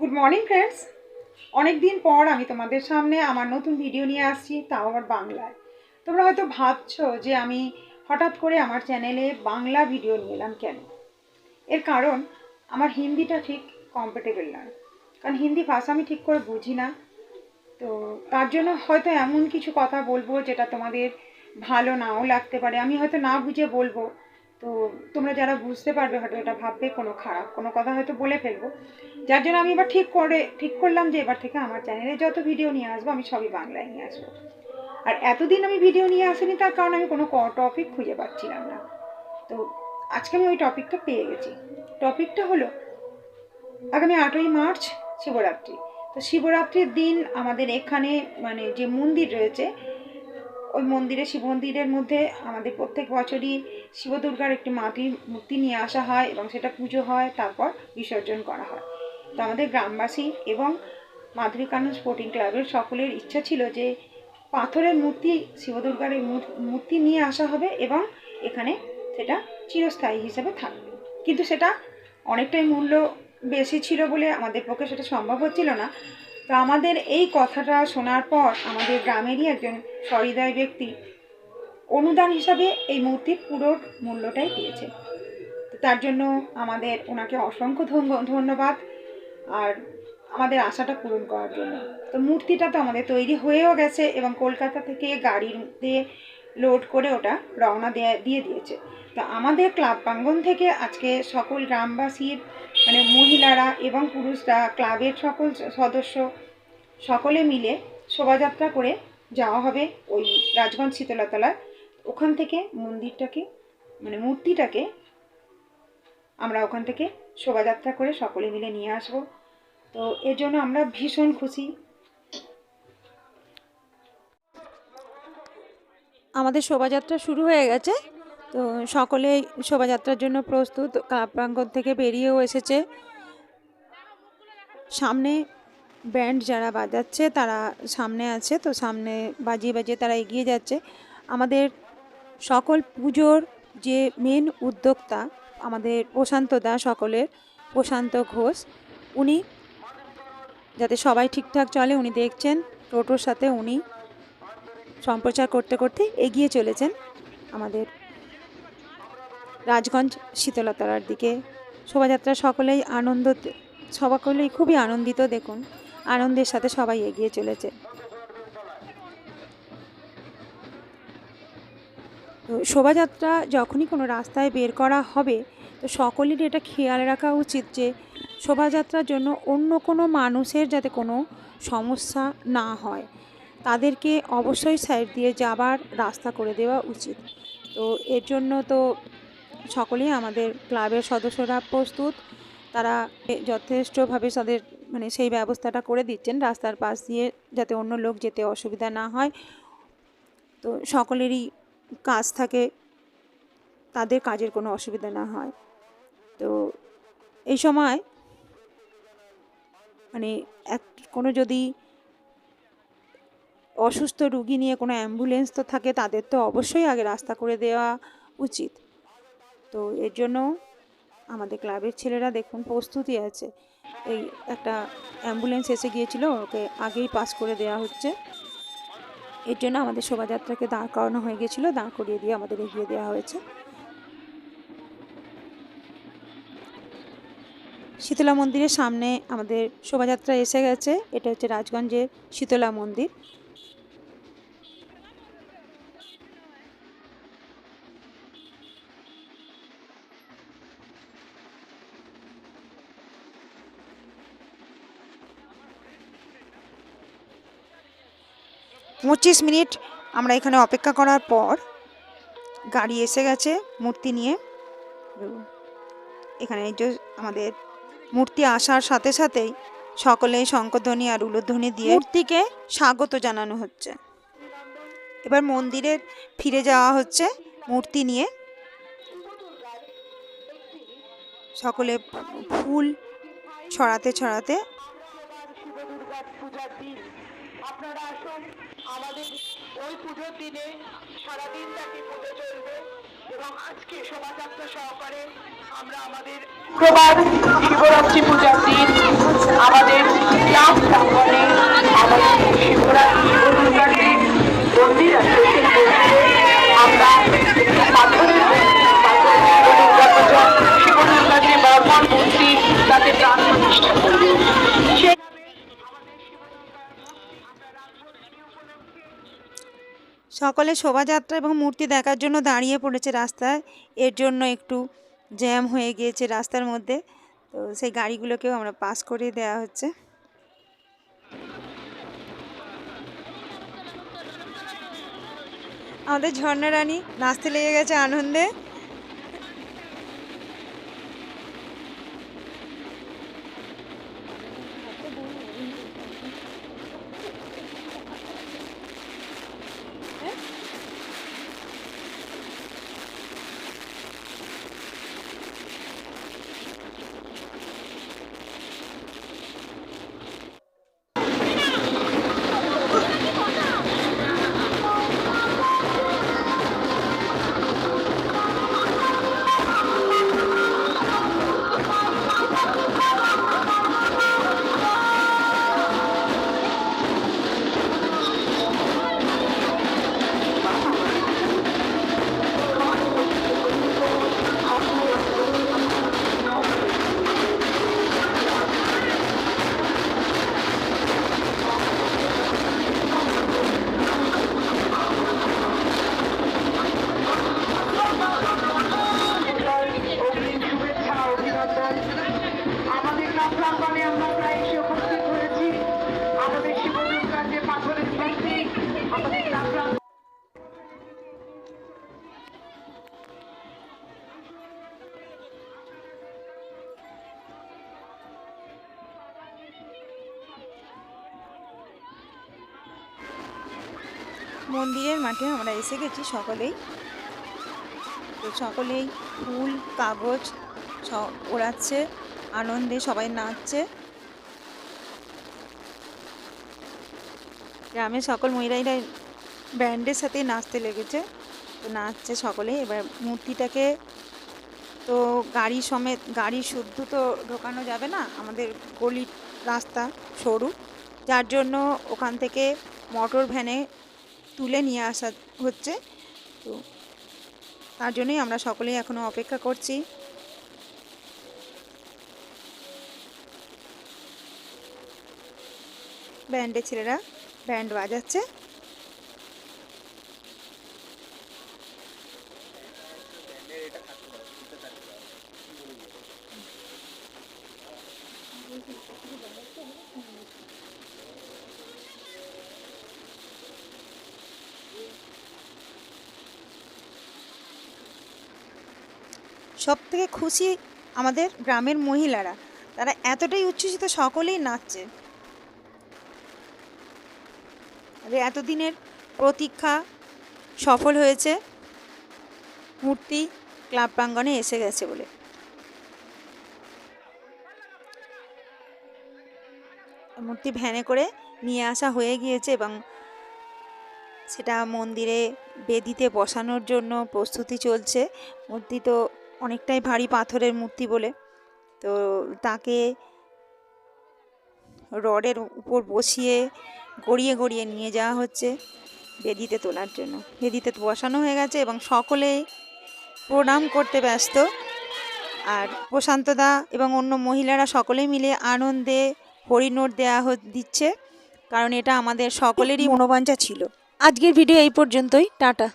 Good morning friends অনেক দিন পর আমি তোমাদের সামনে আমার নতুন ভিডিও নিয়ে আসছি, তাও আবার বাংলায়। তোমরা হয়তো ভাবছ যে আমি হঠাৎ করে আমার চ্যানেলে বাংলা ভিডিও নিয়ে এলাম কেন? এর কারণ, আমার হিন্দিটা ঠিক কম্ফর্টেবল নয়। কারণ হিন্দি ভাষা আমি ঠিক করে বুঝি না। তো তার জন্য হয়তো এমন কিছু কথা বলব যেটা তোমাদের ভালো নাও লাগতে পারে। আমি হয়তো না বুঝে বলব তো তোমরা যারা বুঝতে পারবে হয়তো এটা ভাববে কোনো খারাপ, কোনো কথা হয়তো বলে ফেলব। যার জন্য আমি এবার ঠিক করে, ঠিক করলাম যে এবার থেকে আমার চ্যানেলে যত ভিডিও নিয়ে আসব, আমি সবই বাংলায় নিয়ে আসব। আর এতদিন আমি ভিডিও নিয়ে আসিনি, তার কারণ আমি কোনো টপিক খুঁজে পাচ্ছিলাম না। তো আজকে আমি ওই টপিকটা পেয়ে গেছি। টপিকটা হলো আগামী আটই মার্চ শিবরাত্রি। তো শিবরাত্রির দিন আমাদের এখানে মানে যে মন্দির রয়েছে ওই মন্দিরে, শিব মন্দিরের মধ্যে আমাদের প্রত্যেক বছরই শিব দুর্গার একটি মাটির মূর্তি নিয়ে আসা হয় এবং সেটা পুজো হয়, তারপর বিসর্জন করা হয়। তো আমাদের গ্রামবাসী এবং মাধুরী কানন স্পোর্টিং ক্লাবের সকলের ইচ্ছা ছিল যে পাথরের মূর্তি, শিব দুর্গার এই মূর্তি নিয়ে আসা হবে এবং এখানে সেটা চিরস্থায়ী হিসেবে থাকবে। কিন্তু সেটা অনেকটাই মূল্য বেশি ছিল বলে আমাদের পক্ষে সেটা সম্ভব হচ্ছিল না। তো আমাদের এই কথাটা শোনার পর আমাদের গ্রামেরই একজন সহৃদয় ব্যক্তি অনুদান হিসাবে এই মূর্তির পুরো মূল্যটাই দিয়েছে। তার জন্য আমাদের ওনাকে অসংখ্য ধন্য- ধন্যবাদ আর আমাদের আশাটা পূরণ করার জন্য। তো মূর্তিটা তো আমাদের তৈরি হয়েও গেছে এবং কলকাতা থেকে গাড়িতে লোড করে ওটা রওনা দেয়া, দিয়ে দিয়েছে। তো আমাদের ক্লাব প্রাঙ্গন থেকে আজকে সকল গ্রামবাসীর মানে মহিলারা এবং পুরুষরা ক্লাবের সকল সদস্য সকলে মিলে শোভাযাত্রা করে যাওয়া হবে ওই রাজগঞ্জ শীতলাতলার। ওখান থেকে মন্দিরটাকে মানে মূর্তিটাকে আমরা ওখান থেকে শোভাযাত্রা করে সকলে মিলে নিয়ে আসব। তো এর জন্য আমরা ভীষণ খুশি। আমাদের শোভাযাত্রা শুরু হয়ে গেছে। তো সকলে শোভাযাত্রার জন্য প্রস্তুত। ক্লাব প্রাঙ্গণ থেকে বেরিয়েও এসেছে। সামনে ব্যান্ড যারা বাজাচ্ছে, তারা সামনে আছে। তো সামনে বাজিয়ে বাজিয়ে তারা এগিয়ে যাচ্ছে। আমাদের সকল পুজোর যে মেন উদ্যোক্তা আমাদের প্রশান্ত দা সকলের, প্রশান্ত ঘোষ, উনি যাতে সবাই ঠিকঠাক চলে, উনি দেখছেন, টোটোর সাথে উনি সম্প্রচার করতে করতে এগিয়ে চলেছেন আমাদের রাজগঞ্জ শীতলতলার দিকে। শোভাযাত্রা সকলেই আনন্দ সকলেই খুবই আনন্দিত, দেখুন। আনন্দের সাথে সবাই এগিয়ে চলেছে। তো শোভাযাত্রা যখনই কোনো রাস্তায় বের করা হবে, তো সকলেরই এটা খেয়াল রাখা উচিত যে, শোভাযাত্রার জন্য অন্য কোনো মানুষের যাতে কোনো সমস্যা না হয়। তাদেরকে অবশ্যই সাইড দিয়ে যাবার রাস্তা করে দেওয়া উচিত। তো এর জন্য তো সকলেই আমাদের ক্লাবের সদস্যরা প্রস্তুত। তারা যথেষ্টভাবে তাদের মানে সেই ব্যবস্থাটা করে দিচ্ছেন রাস্তার পাশ দিয়ে যাতে অন্য লোক যেতে অসুবিধা না হয়। তো সকলেরই কাজ থাকে, তাদের কাজের কোনো অসুবিধা না হয়। তো এই সময় মানে এক কোনো যদি অসুস্থ রুগী নিয়ে কোনো অ্যাম্বুলেন্স তো থাকে, তাদের তো অবশ্যই আগে রাস্তা করে দেওয়া উচিত। তো এর জন্য আমাদের ক্লাবের ছেলেরা দেখুন প্রস্তুতি আছে। এই একটা অ্যাম্বুলেন্স এসে গিয়েছিল, ওকে আগেই পাস করে দেওয়া হচ্ছে। এর জন্য আমাদের শোভাযাত্রাকে দাঁড় করানো হয়ে গেছিল দাঁড় করিয়ে দিয়ে আমাদের এগিয়ে দেওয়া হয়েছে। শীতলা মন্দিরের সামনে আমাদের শোভাযাত্রা এসে গেছে, এটা হচ্ছে রাজগঞ্জের শীতলা মন্দির। পঁচিশ মিনিট আমরা এখানে অপেক্ষা করার পর গাড়ি এসে গেছে মূর্তি নিয়ে। এখানে এই যে আমাদের মূর্তি আসার সাথে সাথেই সকলে শঙ্করধ্বনি আর উলোধ্বনি দিয়ে মূর্তিকে স্বাগত জানানো হচ্ছে। এবার মন্দিরে ফিরে যাওয়া হচ্ছে মূর্তি নিয়ে। সকলে ফুল ছড়াতে ছড়াতে আপনারা আসুন। আমাদের ওই পুজোর দিনে সারাদিন ব্যাপী পুজো চলবে এবং আজকে শোভাযাত্রা সহকারে আমরা আমাদের শুক্রবার শিবরাত্রি পূজার দিন আমাদের ক্লাব প্রাঙ্গণে আমাদের শিবরাত্রি সকলে শোভাযাত্রা এবং মূর্তি দেখার জন্য দাঁড়িয়ে পড়েছে রাস্তায়। এর জন্য একটু জ্যাম হয়ে গিয়েছে রাস্তার মধ্যে। তো সেই গাড়িগুলোকেও আমরা পাস করে দেয়া হচ্ছে। আমাদের ঝর্ণা রানী, নাচতে লেগে গেছে আনন্দে। মন্দিরের মাঠে আমরা এসে গেছি সকলেই। তো সকলেই ফুল, কাগজ ওড়াচ্ছে, আনন্দে সবাই নাচছে। গ্রামের সকল মহিলাইরা ব্যান্ডের সাথে নাচতে লেগেছে। তো নাচছে সকলে। এবার মূর্তিটাকে তো গাড়ি সমেত, গাড়ি শুদ্ধ তো ঢোকানো যাবে না, আমাদের গলির রাস্তা সরু। যার জন্য ওখান থেকে মোটর ভ্যানে তুলে নিয়ে আসা হচ্ছে। তো তার জন্যই আমরা সকলেই এখনও অপেক্ষা করছি। ব্যান্ডে ছেলেরা ব্যান্ড বাজাচ্ছে। সব থেকে খুশি আমাদের গ্রামের মহিলারা। তারা এতটাই উচ্ছ্বসিত সকলেই নাচছে। এতদিনের প্রতীক্ষা সফল হয়েছে। মূর্তি ক্লাব প্রাঙ্গণে এসে গেছে বলে। মূর্তি ভ্যানে করে নিয়ে আসা হয়ে গিয়েছে এবং সেটা মন্দিরে বেদিতে বসানোর জন্য প্রস্তুতি চলছে। মূর্তি তো অনেকটাই ভারী পাথরের মূর্তি বলে। তো তাকে রডের উপর বসিয়ে গড়িয়ে গড়িয়ে নিয়ে যাওয়া হচ্ছে বেদিতে তোলার জন্য। বেদিতে বসানো হয়ে গেছে এবং সকলেই প্রণাম করতে ব্যস্ত। আর প্রশান্তদা এবং অন্য মহিলারা সকলেই মিলে আনন্দে হরিনোট দেওয়া দিচ্ছে। কারণ এটা আমাদের সকলেরই মনোবাঞ্ছা ছিল। আজকের ভিডিও এই পর্যন্তই। টাটা।